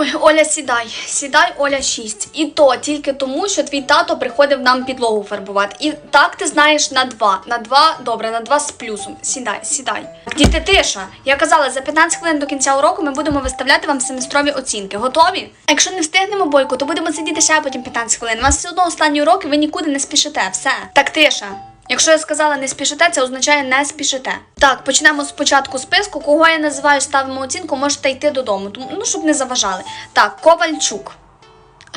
Ой, Оля, сідай, сідай, Оля 6. І то тільки тому, що твій тато приходив нам підлогу фарбувати. І так ти знаєш на 2. На 2, добре, на 2 з плюсом. Сідай, сідай. Діти, тиша. Я казала, за 15 хвилин до кінця уроку ми будемо виставляти вам семестрові оцінки. Готові? Якщо не встигнемо бойку, то будемо сидіти ще потім 15 хвилин. У вас все одно останні уроки, ви нікуди не спішите. Все. Так, тиша. Якщо я сказала не спішите, це означає не спішите. Так, почнемо спочатку списку. Кого я називаю, ставимо оцінку, можете йти додому, тому ну щоб не заважали. Так, Ковальчук.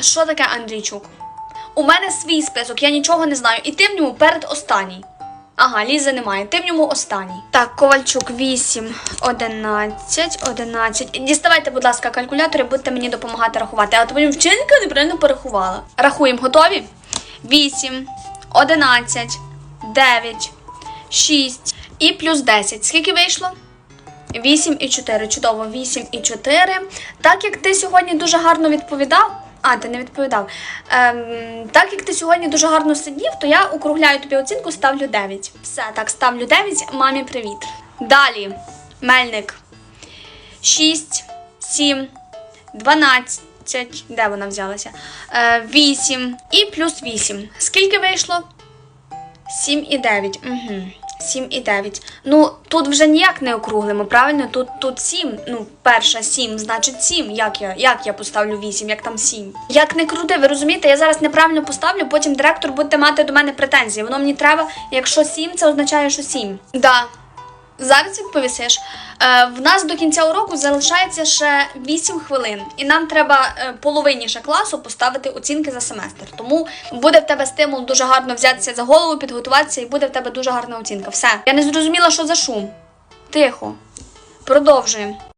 Що таке Андрійчук? У мене свій список, я нічого не знаю. І ти в ньому перед останній. Ага, Лізи немає. Ти в ньому останній. Так, Ковальчук 8, 11, 11. Діставайте, будь ласка, калькулятори, будете мені допомагати рахувати. А то потім вчителька неправильно порахувала. Рахуємо, готові? 8, 11, 9, 6 і плюс 10. Скільки вийшло? 8 і 4. Чудово, 8 і 4. Так як ти сьогодні дуже гарно відповідав. А, ти не відповідав. Ем, так як ти сьогодні дуже гарно сидів, то я округляю тобі оцінку, ставлю 9. Все, так, ставлю 9. Мамі привіт. Далі. Мельник. 6, 7, 12. Де вона взялася? Е, 8 і плюс 8. Скільки вийшло? 7 і 9. Угу. 7 і 9. Ну, тут вже ніяк не округлимо, правильно? Тут, тут 7. Ну, перша 7, значить 7. Як я, як я поставлю 8, як там 7? Як не крути, ви розумієте, я зараз неправильно поставлю, потім директор буде мати до мене претензії. Воно мені треба, якщо 7, це означає, що 7. Да. Зараз відповісиш. Е, в нас до кінця уроку залишається ще 8 хвилин, і нам треба е, половині ще класу поставити оцінки за семестр. Тому буде в тебе стимул дуже гарно взятися за голову, підготуватися, і буде в тебе дуже гарна оцінка. Все. Я не зрозуміла, що за шум. Тихо. Продовжуємо.